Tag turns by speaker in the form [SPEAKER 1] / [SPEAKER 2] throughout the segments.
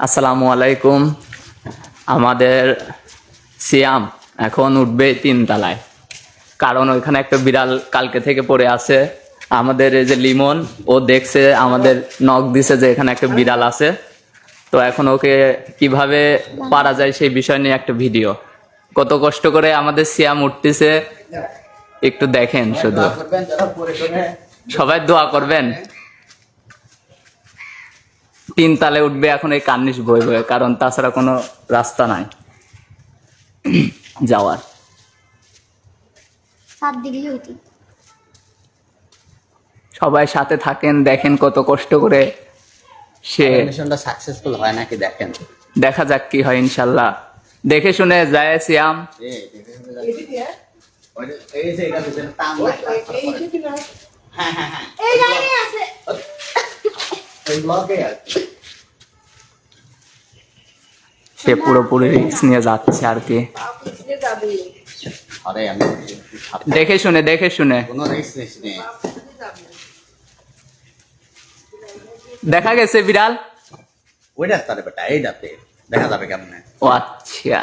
[SPEAKER 1] আসসালামু আলাইকুম। আমাদের সিয়াম এখন উঠবে তিন তিনতলায় কারণ ওইখানে একটা বিড়াল কালকে থেকে পড়ে আছে। আমাদের এই যে লিমন, ও দেখছে, আমাদের নখ দিছে যে এখানে একটা বিড়াল আছে। তো এখন ওকে কীভাবে পারা যায় সেই বিষয় নিয়ে একটা ভিডিও। কত কষ্ট করে আমাদের সিয়াম উঠতেছে। একটু দেখেন শুধু। সবাই দোয়া করবেন। তিন তালে উঠবে এখন এই কার্নিশ বই বয়ে কারণ তাছাড়া কোনো রাস্তা নাই যাওয়ার। সবাই সাথে থাকেন দেখেন কত কষ্ট করে সে
[SPEAKER 2] মিশনটা সাকসেসফুল হয় নাকি দেখেন?
[SPEAKER 1] দেখা যাক কি হয় ইনশাল্লাহ। দেখে শুনে যায় সিয়াম।
[SPEAKER 2] হ্যাঁ হ্যাঁ হ্যাঁ
[SPEAKER 3] এই লাইনে আছে
[SPEAKER 2] এই ব্লগে আছে
[SPEAKER 1] সে পুরোপুরি রিস্ক নিয়ে যাচ্ছে আর কি। দেখে শুনে দেখে শুনে। দেখা গেছে বিড়াল?
[SPEAKER 2] ওইটা তারে বেটা এইটাতে দেখা যাবে কেমনে?
[SPEAKER 1] ও আচ্ছা।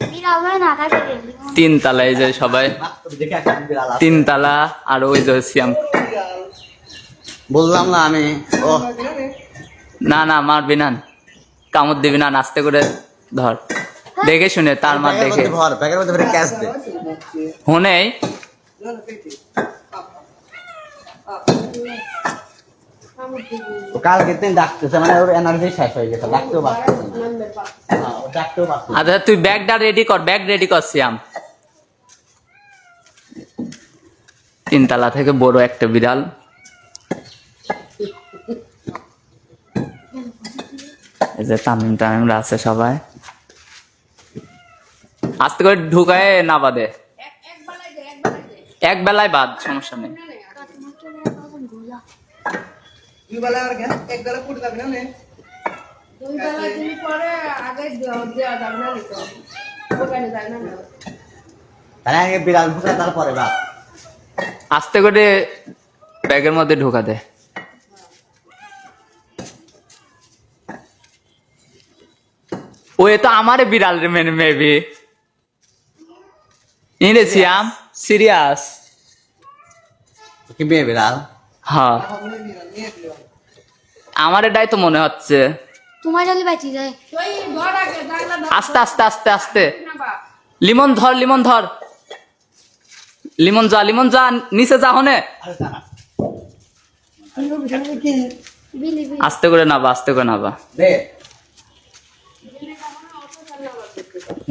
[SPEAKER 3] বিড়াল হয় না কাটে গেলি
[SPEAKER 1] তিন তালায় যে সবাই। তিন তালা আর ওই যে সিয়াম।
[SPEAKER 2] বললাম না আমি। ও
[SPEAKER 1] না না মারবি না কামড় দিবি না নাস্তে করে ধর। দেখে শুনে তার মার দেখে।
[SPEAKER 2] ভর ব্যাগের মধ্যে ভরে ক্যাশ দে।
[SPEAKER 1] হুনেই
[SPEAKER 2] কালকে দিন ডাকতেছে মানে ওর এনার্জি শেষ হয়ে গেছে ডাকতেও পারতেছে না। ও ডাকতেও পারতেছে
[SPEAKER 1] আচ্ছা তুই ব্যাগটা রেডি কর ব্যাগ রেডি কর সিয়াম। তিনতলা থেকে বড় একটা বিড়াল। এই যে তামিম টামিমরা আছে সবাই। আস্তে করে ঢুকায় না বাদে। এক বেলায় বাদ সমস্যা নেই।
[SPEAKER 4] আস্তে করে ব্যাগের মধ্যে এক বেলা ফুটে যাবে না নে?
[SPEAKER 5] দুই বেলা দিন পরে আগে দেওয়া দেওয়া যাবে না নিতে দোকানে যায় না না
[SPEAKER 2] তাহলে আগে বিড়াল ঢুকে তারপরে বাপ
[SPEAKER 1] আস্তে করে ব্যাগের মধ্যে ঢুকা দে ও তো আমারে বিড়াল মেনে মেবি ইনে সিয়াম সিরিয়াস।
[SPEAKER 2] কি মেয়ে বিড়াল?
[SPEAKER 1] হ্যাঁ। আমার এটাই তো মনে হচ্ছে।
[SPEAKER 3] তোমার জলে বাঁচি যায়।
[SPEAKER 1] আস্তে আস্তে আস্তে আস্তে। লিমন ধর লিমন ধর। লিমন যা লিমন যা নিচে যা হনে।
[SPEAKER 3] বিলি বিলি।
[SPEAKER 1] আস্তে করে নাবা আস্তে করে নাবা
[SPEAKER 2] দে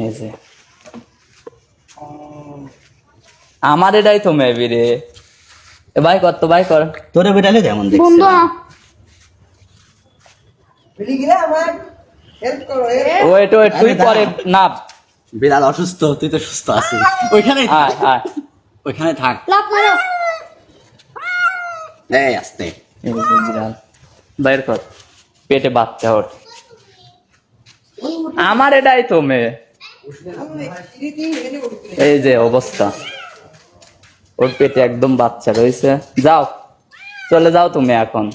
[SPEAKER 1] এই যে আমার এটাই তো মেবি রে। এ ভাই কর তো ভাই কর।
[SPEAKER 2] তোরে বিড়ালে যেমন দেখছি
[SPEAKER 3] বন্ধু।
[SPEAKER 4] বেরিয়ে গেলে আমার হেল্প করো এ
[SPEAKER 1] ওয়েট ওয়েট তুই পরে। নাপ
[SPEAKER 2] বিড়াল অসুস্থ তুই তো সুস্থ আছিস। ওইখানে
[SPEAKER 1] আয় আয়।
[SPEAKER 2] ওইখানে থাক।
[SPEAKER 3] লাভ মারো।
[SPEAKER 2] এই আস্তে।
[SPEAKER 1] বিড়াল। বাইর কর। পেটে বাচ্চা ওর। আমার এটাই তো মেয়ে। এই যে অবস্থা। ওর পেটে একদম বাচ্চা রয়েছে। যাও, চলে যাও তুমি এখন।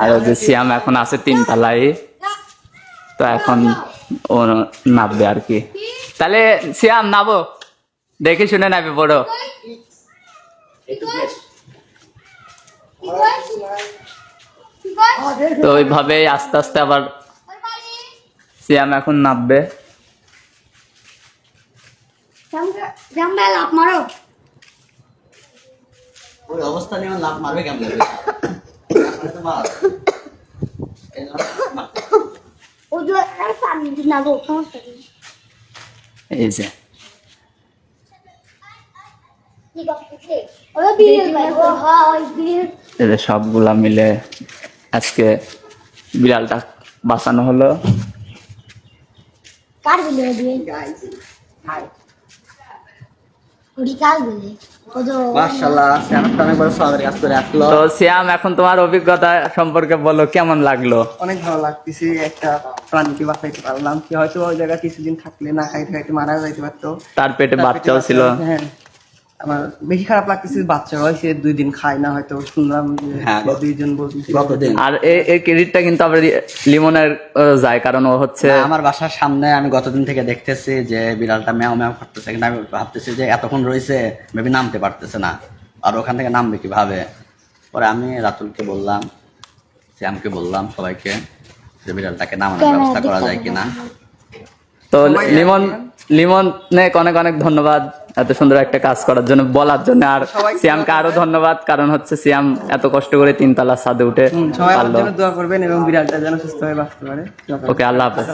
[SPEAKER 1] আর ওই যে সিয়াম এখন আছে তিন তালাই তো এখন ও নামবে আর কি। তাহলে সিয়াম, নাবো। দেখে শুনে নাবে বড়। তো ওইভাবে আস্তে আস্তে আবার সিয়াম এখন
[SPEAKER 3] লাভ মারো।
[SPEAKER 2] ওই অবস্থা নিয়ে লাভ মারবে কেমন?
[SPEAKER 1] এই যে সবগুলা মিলে আজকে বিড়ালটা বাঁচানো হলো।
[SPEAKER 3] কার বলে দিয়ে তো
[SPEAKER 1] শ্যাম এখন তোমার অভিজ্ঞতা সম্পর্কে বলো কেমন লাগল?
[SPEAKER 4] অনেক ভালো লাগতেছে একটা প্রাণীকে বাঁচাইতে পারলাম। কি হয়তো ওই জায়গায় কিছুদিন থাকলে না খাইতে খাইতে মারা যাইতে পারতো।
[SPEAKER 1] তার পেটে বাচ্চাও ছিল।
[SPEAKER 4] হ্যাঁ। আমার বেশি খারাপ লাগতেছে বাচ্চা হয়েছে দুই দিন খায় না হয়তো শুনলাম
[SPEAKER 2] হ্যাঁ,
[SPEAKER 4] দুইজন বলছে
[SPEAKER 1] আর এ- এই ক্রেডিটটা কিন্তু আবার লিমনের যায় কারণ ও হচ্ছে
[SPEAKER 2] আমার বাসার সামনে আমি গতদিন থেকে দেখতেছি যে বিড়ালটা ম্যাও ম্যাও করতেছে কিন্তু আমি ভাবতেছি যে এতক্ষণ রয়েছে মেবি নামতে পারতেছে না। আর ওখান থেকে নামবে কীভাবে? পরে আমি রাতুলকে বললাম শ্যামকে বললাম সবাইকে যে বিড়ালটাকে নামানোর ব্যবস্থা করা যায় কিনা।
[SPEAKER 1] তো লিমন লিমন অনেক অনেক ধন্যবাদ। এত সুন্দর একটা কাজ করার জন্য বলার জন্য। আর সিয়ামকে আরও ধন্যবাদ। কারণ হচ্ছে সিয়াম এত কষ্ট করে তিনতলা ছাদে উঠে
[SPEAKER 4] সবাই দোয়া করবেন এবং বিড়ালটা যেন সুস্থ হয়ে বাঁচতে পারে।
[SPEAKER 1] ওকে আল্লাহ হাফেজ।